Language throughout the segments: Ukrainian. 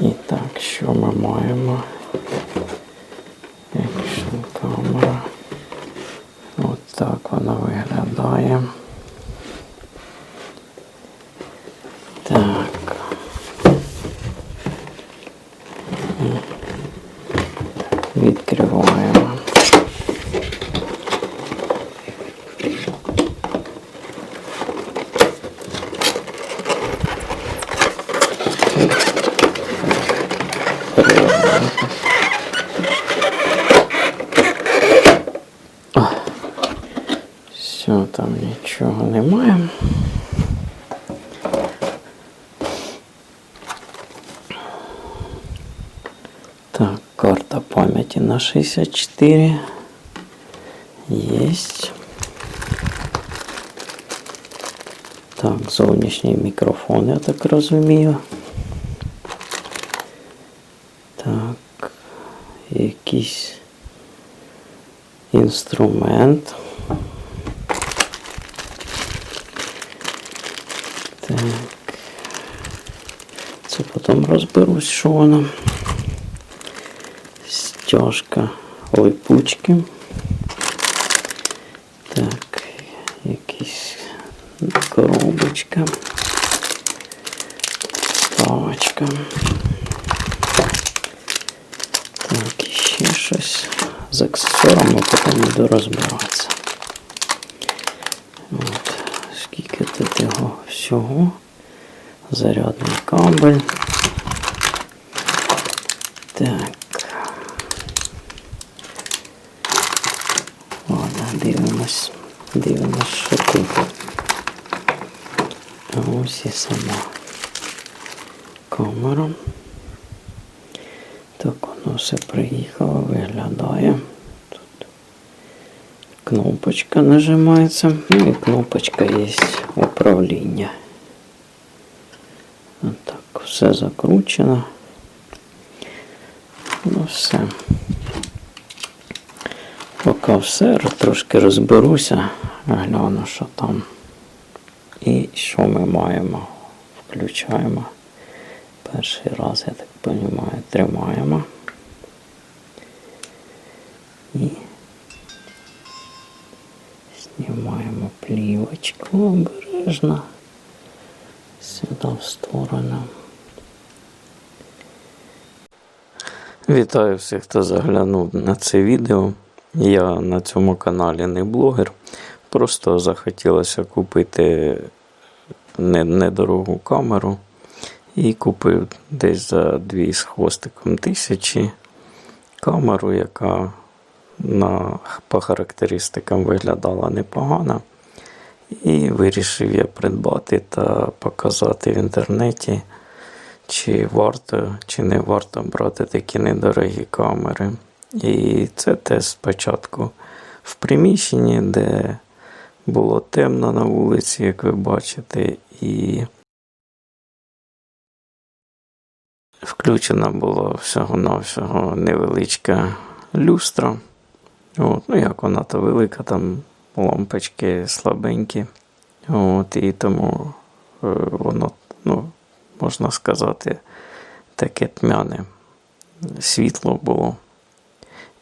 І так, що ми маємо? Екшн камера. От так вона виглядає. Все, там нічого немає. Так, карта пам'яті на 64. Есть. Так, зовнішній мікрофон, я так розумію. Так, якийсь інструмент. Так. Це потім розберусь, що воно. Стяжка липучки. Так, якісь коробочка. Палочка. Так, ще щось. З аксесуарами потім буду розбиратися. От, скільки тут його всього. Зарядний кабель. Так. Ладно, дивимось. Дивимось, що тут. Ось і сама камера. Так воно все приїхало, виглядає. Тут кнопочка нажимається. Ну і кнопочка є управління. Так, все закручено. Ну все. Поки все, трошки розберуся, гляну, що там. І що ми маємо. Включаємо. Перший раз, я так розумію, тримаємо. І знімаємо плівочку обережно. Сюди в сторону. Вітаю всіх, хто заглянув на це відео. Я на цьому каналі не блогер. Просто захотілося купити недорогу камеру. І купив десь за дві з хвостиком тисячі камеру, яка на, по характеристикам виглядала непогано. І вирішив я придбати та показати в інтернеті, чи варто, чи не варто брати такі недорогі камери. І це тест спочатку в приміщенні, де було темно на вулиці, як ви бачите, і включена була всього-навсього невеличка люстра. От, ну, як вона то велика, там лампочки слабенькі. От, і тому е, воно, ну, можна сказати, таке тьмяне світло було.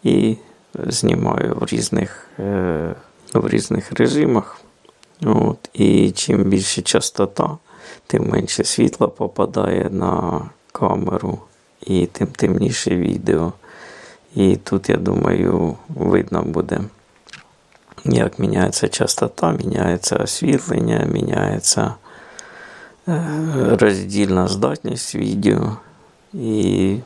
І знімаю в різних, е, в різних режимах. От, і чим більше частота, тим менше світла попадає на камеру, і тим темніше відео. І тут, я думаю, видно буде, як міняється частота, міняється освітлення, міняється е, роздільна здатність відео. І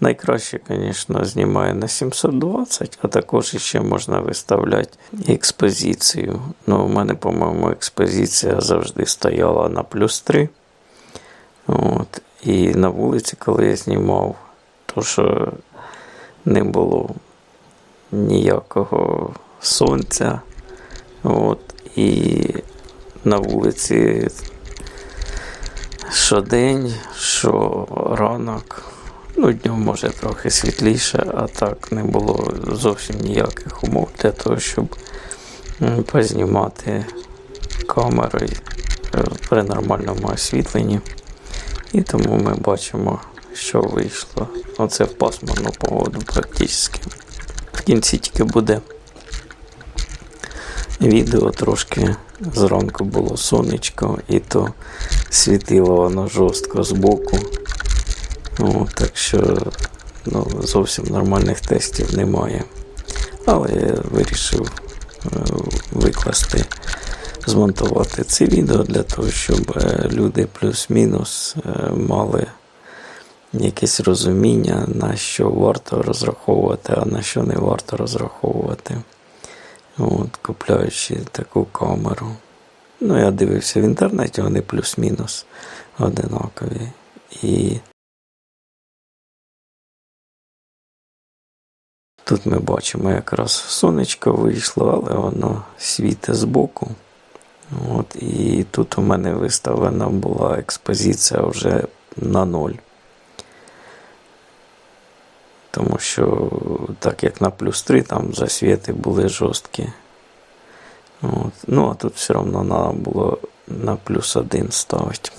найкраще, звісно, знімає на 720, а також ще можна виставляти експозицію. Ну, у мене, по-моєму, експозиція завжди стояла на плюс 3. От. І на вулиці, коли я знімав, то що не було ніякого сонця. От, і на вулиці що день, що ранок. Ну, днем може трохи світліше, а так не було зовсім ніяких умов для того, щоб познімати камерою е, при нормальному освітленні. І тому ми бачимо, що вийшло. Оце в пасмурну погоду практично. В кінці тільки буде відео трошки зранку було сонечко, і то світило воно жорстко збоку. Ну, так що ну, зовсім нормальних тестів немає. Але я вирішив е, викласти, змонтувати це відео для того, щоб е, люди плюс-мінус е, мали якесь розуміння, на що варто розраховувати, а на що не варто розраховувати. От, купляючи таку камеру. Ну, я дивився в інтернеті, вони плюс-мінус одинакові. І тут ми бачимо, якраз сонечко вийшло, але воно світить збоку. От, і тут у мене виставлена була експозиція вже на ноль. Тому що, так як на плюс 3, там засвіти були жорсткі. От. Ну, а тут все одно треба було на плюс 1 ставити.